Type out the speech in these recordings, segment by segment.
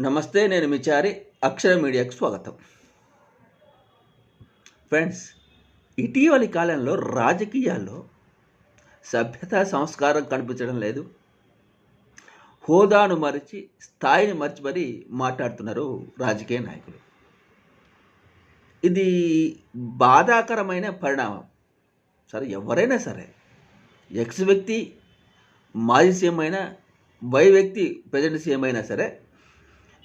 నమస్తే నేను మిచారి అక్షర మీడియాకు స్వాగతం. ఫ్రెండ్స్ ఇటీవలి కాలంలో రాజకీయాల్లో సభ్యత సంస్కారం కనిపించడం లేదు. హోదాను మరిచి స్థాయిని మరిచి మరీ మాట్లాడుతున్నారు రాజకీయ నాయకులు. ఇది బాధాకరమైన పరిణామం. సరే ఎవరైనా సరే ఎక్స్ వ్యక్తి మాజీ సీఎం అయినా వై వ్యక్తి ప్రజెంట్ సీఎం అయినా సరే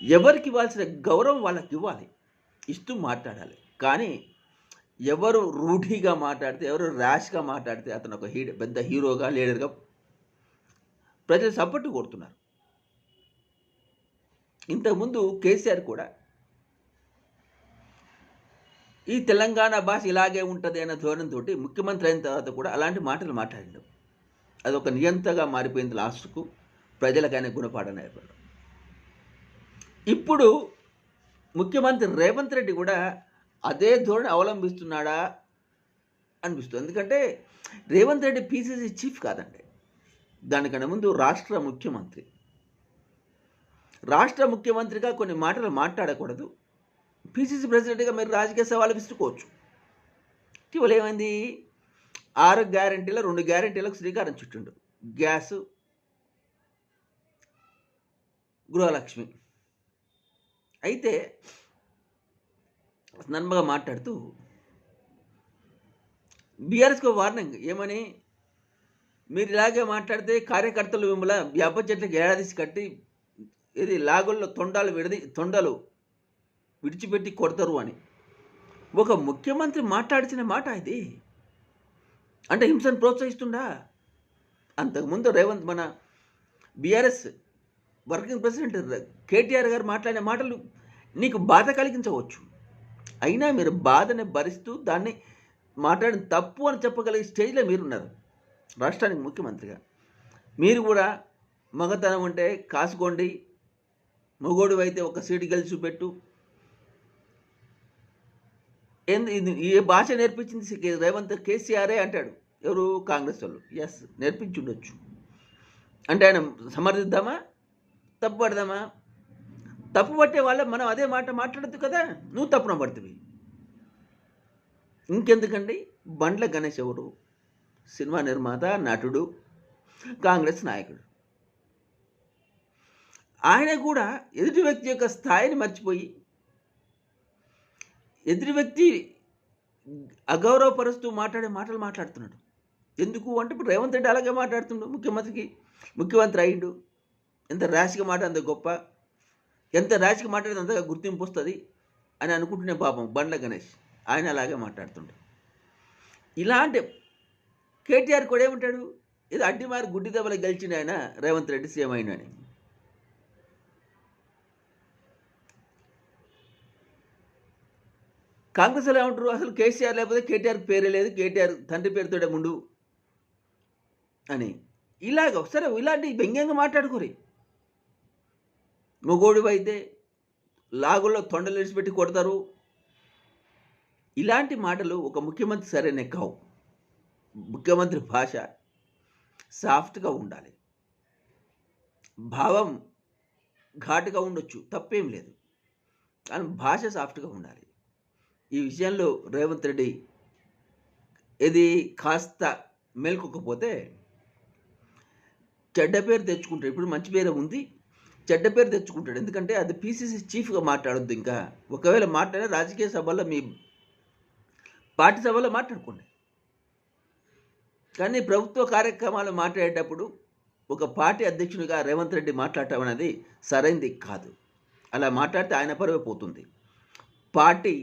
ఎవరికి ఇవ్వాల్సిన గౌరవం వాళ్ళకి ఇవ్వాలి. ఇస్తూ మాట్లాడాలి. కానీ ఎవరు రూఢీగా మాట్లాడితే ఎవరు ర్యాష్గా మాట్లాడితే అతను ఒక హీ పెద్ద హీరోగా లీడర్గా ప్రజలు సపోర్ట్ కొడుతున్నారు. ఇంతకుముందు కేసీఆర్ కూడా ఈ తెలంగాణ భాష ఇలాగే ఉంటుంది అనే ధోరణితో ముఖ్యమంత్రి అయిన తర్వాత కూడా అలాంటి మాటలు మాట్లాడిండు. అదొక నియంతగా మారిపోయింది లాస్ట్కు. ప్రజలకైనా గుణపాఠం ఏర్పడడం. ఇప్పుడు ముఖ్యమంత్రి రేవంత్ రెడ్డి కూడా అదే ధోరణి అవలంబిస్తున్నాడా అనిపిస్తుంది. ఎందుకంటే రేవంత్ రెడ్డి పీసీసీ చీఫ్ కాదండి. దానికన్నా ముందు రాష్ట్ర ముఖ్యమంత్రి. రాష్ట్ర ముఖ్యమంత్రిగా కొన్ని మాటలు మాట్లాడకూడదు. పీసీసీ ప్రెసిడెంట్గా మీరు రాజకీయ సవాలు విసుకోవచ్చు ఇటీవల ఏమైంది? ఆరు గ్యారంటీల రెండు గ్యారంటీలకు శ్రీకారం చుట్టిండు. గ్యాసు గృహలక్ష్మి. అయితే నన్మగా మాట్లాడుతూ బీఆర్ఎస్కి వార్నింగ్ ఏమని? మీరు ఇలాగే మాట్లాడితే కార్యకర్తలు మిమ్మల్ని వేప చెట్లకు ఏడాదిసి కట్టి ఇది లాగుల్లో తొండాలు విడది తొండలు విడిచిపెట్టి కొడతారు అని. ఒక ముఖ్యమంత్రి మాట్లాడిచిన మాట ఇది? అంటే హింసను ప్రోత్సహిస్తుండా అంతకుముందు రేవంత్ మన బీఆర్ఎస్ వర్కింగ్ ప్రెసిడెంట్ కేటీఆర్ గారు మాట్లాడిన మాటలు నీకు బాధ కలిగించవచ్చు. అయినా మీరు బాధని భరిస్తూ దాన్ని మాట్లాడిన తప్పు అని చెప్పగలిగే స్టేజ్లో మీరున్నారు. రాష్ట్రానికి ముఖ్యమంత్రిగా. మీరు కూడా మగతనం అంటే కాసుకోండి. మొగోడు అయితే ఒక సీటు గెలిచి పెట్టు ఇది? ఏ భాష నేర్పించింది రేవంత్? కేసీఆరే అంటాడు. ఎవరు? కాంగ్రెస్ వాళ్ళు. ఎస్ నేర్పించుండొచ్చు అంటే ఆయన సమర్థిద్దామా? తప్పు పడదామా? తప్పు పట్టే వాళ్ళ మనం అదే మాట మాట్లాడద్దు కదా? నువ్వు తప్పున పడుతుంది ఇంకెందుకండి? బండ్ల గణేష్ ఎవరు? సినిమా నిర్మాత నటుడు కాంగ్రెస్ నాయకుడు. ఆయన కూడా ఎదుటి వ్యక్తి యొక్క స్థాయిని మర్చిపోయి ఎదుటి వ్యక్తి అగౌరవపరుస్తూ మాట్లాడే మాటలు మాట్లాడుతున్నాడు. ఎందుకు? అంటే ఇప్పుడు రేవంత్ రెడ్డి అలాగే మాట్లాడుతున్నాడు ముఖ్యమంత్రికి. ముఖ్యమంత్రి అయ్యిండు ఎంత రాశికి మాట అంత గొప్ప? ఎంత రాశికి మాట్లాడితే అంతగా గుర్తింపు వస్తుంది? అని అనుకుంటునే పాపం బండ్ల గణేష్. ఆయన అలాగే మాట్లాడుతుండే. ఇలాంటి కేటీఆర్ కూడా ఏమంటాడు? ఇది అడ్డిమారి గుడ్డి దెబ్బలు గెలిచిన ఆయన రేవంత్ రెడ్డి సీఎం అయిన అని. కాంగ్రెస్ ఏమంటారు? అసలు కేసీఆర్ లేకపోతే కేటీఆర్ పేరే లేదు కేటీఆర్ తండ్రి పేరుతోడే ముందు అని. ఇలాగ సరే ఇలాంటి వ్యంగ్యంగా మాట్లాడుకోరి. మొగోడివైతే లాగుల్లో తొండలు విడిచిపెట్టి కొడతారు. ఇలాంటి మాటలు ఒక ముఖ్యమంత్రి సరైన కావు. ముఖ్యమంత్రి భాష సాఫ్ట్గా ఉండాలి. భావం ఘాటుగా ఉండొచ్చు తప్పేం లేదు. కానీ భాష సాఫ్ట్గా ఉండాలి. ఈ విషయంలో రేవంత్ రెడ్డి ఇది కాస్త మేల్కొకపోతే చెడ్డ పేరు తెచ్చుకుంటారు. ఇప్పుడు మంచి పేరు ఉంది. చెడ్డ పేరు తెచ్చుకుంటాడు. ఎందుకంటే అది పీసీసీ చీఫ్గా మాట్లాడొద్దు ఇంకా. ఒకవేళ మాట్లాడే రాజకీయ సభల్లో మీ పార్టీ సభలో మాట్లాడుకోండి. కానీ ప్రభుత్వ కార్యక్రమాలు మాట్లాడేటప్పుడు ఒక పార్టీ అధ్యక్షునిగా రేవంత్ రెడ్డి మాట్లాడటం అనేది సరైంది కాదు. అలా మాట్లాడితే ఆయన పరువే పోతుంది. పార్టీ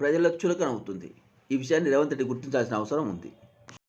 ప్రజల చులకన అవుతుంది ఈ విషయాన్ని రేవంత్ రెడ్డి గుర్తించాల్సిన అవసరం ఉంది.